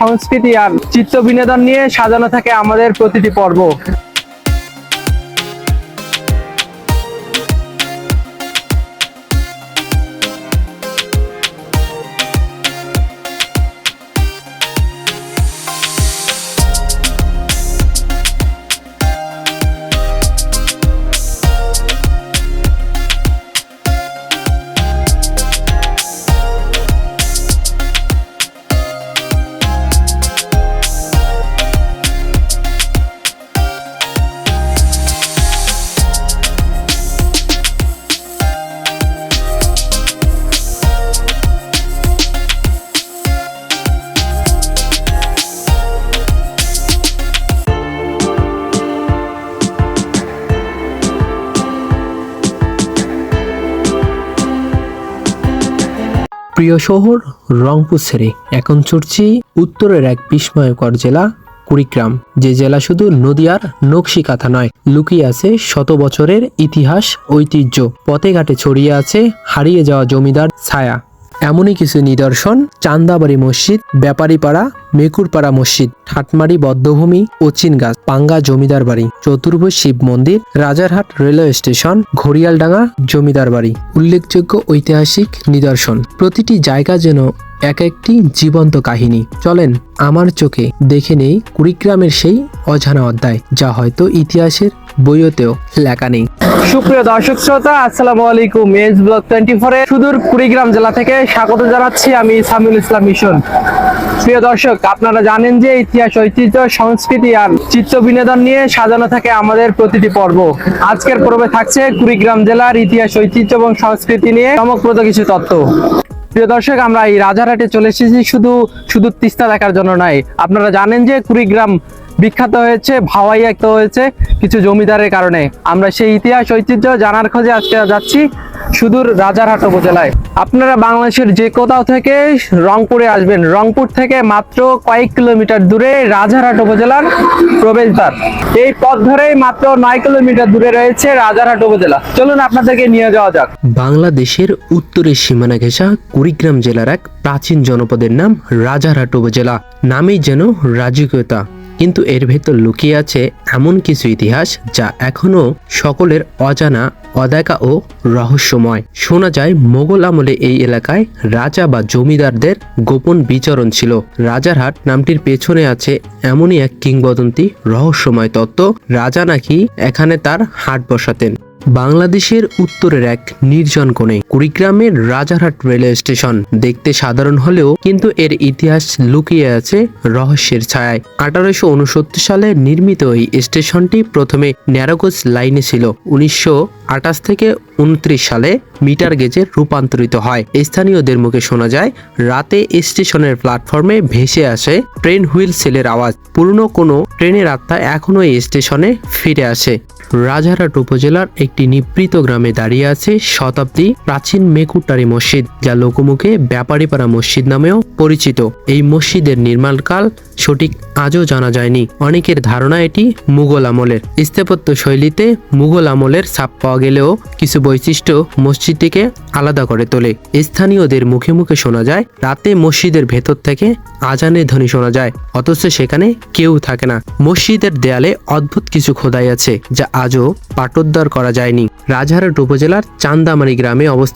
সংস্কৃতি আর চিত্র বিনোদন নিয়ে সাজানো থাকে আমাদের প্রতিটি পর্ব। প্রিয় শহর রংপুর ছেড়ে। এখন চড়ছি উত্তরের এক বিস্ময়কর জেলা, কুড়িগ্রাম। যে জেলা শুধু নদিয়ার নকশি কাঁথা নয়, লুকিয়ে আছে শত বছরের ইতিহাস, ঐতিহ্য। পথে ঘাটে ছড়িয়ে আছে হারিয়ে যাওয়া জমিদার ছায়া। এমনই কিছু নিদর্শন, চান্দাবাড়ি মসজিদ, ব্যাপারীপাড়া, মেকুরপাড়া মসজিদ, ঠাটমারি বদ্ধভূমি ওচিন গাছ পাঙ্গা জমিদার বাড়ি চতুর্ভ শিব মন্দির, রাজারহাট রেলওয়ে স্টেশন, ঘড়িয়ালডাঙ্গা জমিদার বাড়ি। উল্লেখযোগ্য ঐতিহাসিক নিদর্শন। প্রতিটি জায়গা যেন এক একটি জীবন্ত কাহিনী। চলেন আমার চোখে দেখে নেই কুড়িগ্রামের সেই অজানা অধ্যায়, যা হয়তো ইতিহাসের বইয়েতেও লেখা নেই। সুপ্রিয় দর্শক শ্রোতা, আসসালামু আলাইকুম। এজ ব্লক টোয়েন্টি ফোর সুদূর কুড়িগ্রাম জেলা থেকে স্বাগত জানাচ্ছি আমি সামিউল ইসলাম মিশন। প্রিয় দর্শক, আপনারা জানেন যে ইতিহাস, ঐতিহ্য, সংস্কৃতি আর চিত্ত বিনোদন নিয়ে সাজানো থাকে আমাদের প্রতিটি পর্ব। আজকের পর্বে থাকছে কুড়িগ্রাম জেলার ইতিহাস, ঐতিহ্য এবং সংস্কৃতি নিয়ে চমকপ্রদ কিছু তথ্য। প্রিয় দর্শক, আমরা এই রাজারহাটে চলে এসেছি শুধু শুধু তিস্তা দেখার জন্য নয়। আপনারা জানেন যে কুড়িগ্রাম বিখ্যাত হয়েছে ভাওয়াই ভাওয়াইয়াক্ত হয়েছে কিছু জমিদারের কারণে। আমরা সেই ইতিহাস, ঐতিহ্য জানার খোঁজে আজকে যাচ্ছি সুদূর রাজারহাট উপজেলায়। আপনারা বাংলাদেশের যে কোথাও থেকে রংপুরে আসবেন, রংপুর থেকে মাত্র কয়েক কিলোমিটার দূরে রাজারহাট উপজেলার প্রবেশদ্বার। এই পথ ধরেই মাত্র নয় কিলোমিটার দূরে রয়েছে রাজারহাট উপজেলা। চলুন আপনাদেরকে নিয়ে যাওয়া যাক। বাংলাদেশের উত্তরের সীমানা ঘেঁষা কুড়িগ্রাম জেলার এক প্রাচীন জনপদের নাম রাজারহাট উপজেলা। নামেই যেন রাজকীয়তা। কিন্তু এর ভেতর লুকিয়ে আছে এমন কিছু ইতিহাস যা এখনও সকলের অজানা, অদেখা ও রহস্যময়। শোনা যায়, মোগল আমলে এই এলাকায় রাজা বা জমিদারদের গোপন বিচরণ ছিল। রাজারহাট নামটির পেছনে আছে এমনই এক কিংবদন্তি রহস্যময় তত্ত্ব। রাজা নাকি এখানে তার হাট বসাতেন। বাংলাদেশের উত্তরের এক নির্জন কোণে। কুড়িগ্রামের রাজারহাট রেলওয়ে স্টেশন। দেখতে সাধারণ হলেও কিন্তু এর ইতিহাস লুকিয়ে আছে রহস্যের ছায়ায়। আঠারোশো সালে নির্মিত এই স্টেশনটি প্রথমে ন্যারোগোজ লাইনে ছিল। উনিশশো আঠাশ থেকে উনত্রিশ সালে মিটার গেজে রূপান্তরিত হয়। স্থানীয়দের মুখে শোনা যায়, রাতে স্টেশনের প্ল্যাটফর্মে ভেসে আসে ট্রেন হুইল সেলের আওয়াজ। পুরনো কোনো ট্রেনের আত্মা এখনও এই স্টেশনে ফিরে আসে। রাজারহাট উপজেলার একটি নিবৃত গ্রামে দাঁড়িয়ে আছে শতাব্দী প্রাচীন মেকুটারি মসজিদ, যা লোকমুখে ব্যাপারীপাড়া মসজিদ নামেও পরিচিত। এই মসজিদের নির্মাণকাল সঠিক আজও জানা যায়নি। অনেকের ধারণা এটি মুঘল আমলের। স্থাপত্য শৈলীতে মুঘল আমলের ছাপ পাওয়া গেলেও কিছু বৈশিষ্ট্য মসজিদটিকে আলাদা করে তোলে। স্থানীয়দের মুখে মুখে শোনা যায়, রাতে মসজিদের ভেতর থেকে আজানের ধ্বনি শোনা যায়, অথচ সেখানে কেউ থাকে না। মসজিদের দেয়ালে অদ্ভুত কিছু খোদাই আছে, যা আজও পাটোদ্ধার করা যায়নি। রাজহারহাট উপজেলার চান্দামারি গ্রামে অবস্থিত।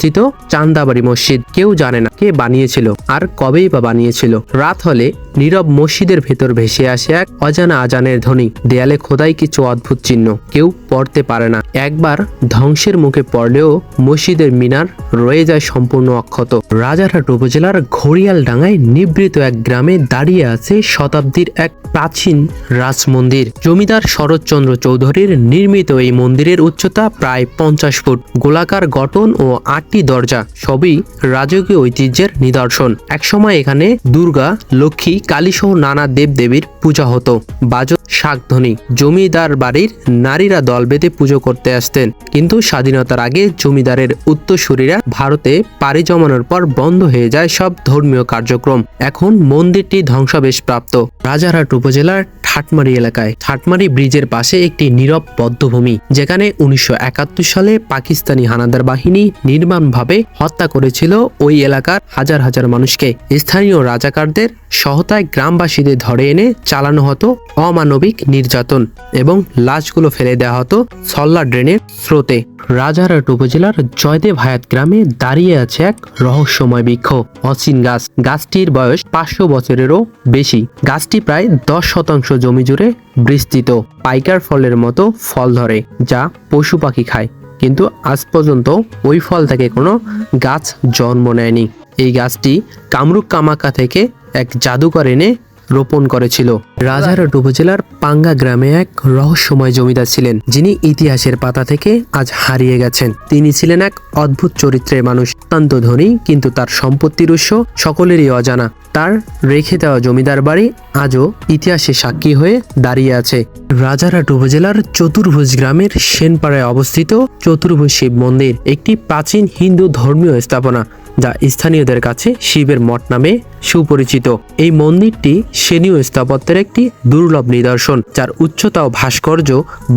চান্দাবাড়ি মসজিদ। কেউ জানে না কে বানিয়েছিল আর কবেই বা বানিয়েছিল। রাত হলে নীরব মসজিদের ভেতর ভেসে আসে এক অজানা আজানের ধ্বনি। দেয়ালে খোদাই কিছু অদ্ভুত চিহ্ন। কেউ পড়তে পারে না। একবার ধ্বংসের মুখে পড়লেও মসজিদের মিনার রয়ে যায় সম্পূর্ণ অক্ষত। রাজারহাট উপজেলার ঘড়িয়াল ডাঙায় নিবৃত এক গ্রামে দাঁড়িয়ে আছে শতাব্দীর এক প্রাচীন রাজমন্দির। জমিদার শরৎচন্দ্র চৌধুরীর নির্মিত এই মন্দিরের উচ্চতা প্রায় পঞ্চাশ ফুট। গোলাকার গঠন ও আটটি দরজা সবই রাজকীয় ঐতিহ্যের নিদর্শন। একসময় এখানে দুর্গা, লক্ষ্মী কালীসহ নানা দেবদেবীর পূজা হতো। বাজত শাকধ্বনি জমিদার বাড়ির নারীরা দল বেঁধে পুজো করতে আসতেন। কিন্তু স্বাধীনতার আগে জমিদারের উত্তরসূরিরা ভারতে পাড়ি জমানোর পর বন্ধ হয়ে যায় সব ধর্মীয় কার্যক্রম। এখন মন্দিরটি ধ্বংসাবেশপ্রাপ্ত রাজারহাট উপজেলার ঠাটমারি এলাকায়। ঠাটমারি ব্রিজের পাশে একটি নীরব বদ্ধভূমি, যেখানে উনিশশো একাত্তর সালে পাকিস্তানি হানাদার বাহিনী নির্মাণভাবে হত্যা করেছিল ওই এলাকার হাজার হাজার মানুষকে। স্থানীয় রাজাকারদের সহতায় গ্রামবাসীদের ধরে এনে চালানো হতো অমানবিক নির্যাতন এবং লাশগুলো ফেলে দেওয়া হতো সল্লা ড্রেনের স্রোতে। রাজারহাট উপজেলার জয়দেব হায়াত গ্রামে দাঁড়িয়ে আছে এক রহস্যময় বৃক্ষ, অচিন গাছ। গাছটির বয়স পাঁচশো বছরেরও বেশি। গাছটি প্রায় দশ শতাংশ জমি জুড়ে বিস্তৃত। পাইকার ফলের মতো ফল ধরে, যা পশু পাখি খায়। কিন্তু আজ পর্যন্ত ওই ফল থেকে কোনো গাছ জন্ম নেয়নি। এই গাছটি কামরূপ কামাকা থেকে এক জাদুকর এনে রোপণ করেছিল। রাজারহাট উপজেলার পাঙ্গা গ্রামে এক রহস্যময় জমিদার ছিলেন, যিনি ইতিহাসের পাতা থেকে আজ হারিয়ে গেছেন। তিনি ছিলেন এক অদ্ভুত চরিত্রের মানুষ, অত্যন্ত ধনী, কিন্তু তার সম্পত্তির উৎস সকলেরই অজানা। তার রেখে দেওয়া জমিদার বাড়ি আজও ইতিহাসে সাক্ষী হয়ে দাঁড়িয়ে আছে। রাজারহাট উপজেলার চতুর্ভুজ গ্রামের সেনপাড়ায় অবস্থিত চতুর্ভুজ শিব মন্দির, একটি প্রাচীন হিন্দু ধর্মীয় স্থাপনা, যা স্থানীয়দের কাছে শিবের মঠ নামে সুপরিচিত। এই মন্দিরটি সেনীয় স্থাপত্যের একটি দুর্লভ নিদর্শন, যার উচ্চতা ও ভাস্কর্য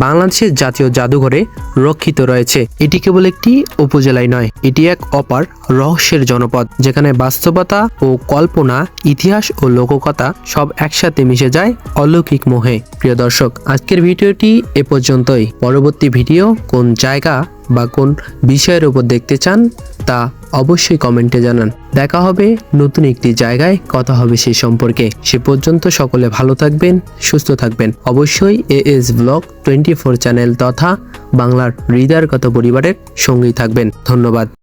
বাংলাদেশের জাতীয় জাদুঘরে রক্ষিত রয়েছে। এটি কেবল একটি উপজেলায় নয়, এটি এক অপার রহস্যের জনপদ, যেখানে বাস্তবতা ও কল্পনা, ইতিহাস ও লোককথা সব একসাথে মিশে যায় অলৌকিক মোহে। প্রিয় দর্শক, আজকের ভিডিওটি এ পর্যন্তই। পরবর্তী ভিডিও কোন জায়গা বা কোন বিষয়ের উপর দেখতে চান তা অবশ্যই কমেন্টে জানান। দেখা হবে, নতুন একটি জায়গায় কথা হবে সেই সম্পর্কে। সে পর্যন্ত সকলে ভালো থাকবেন, সুস্থ থাকবেন। অবশ্যই A S blog twenty four channel তথা বাংলার হৃদয়ের কথা পরিবারের সঙ্গেই থাকবেন। ধন্যবাদ।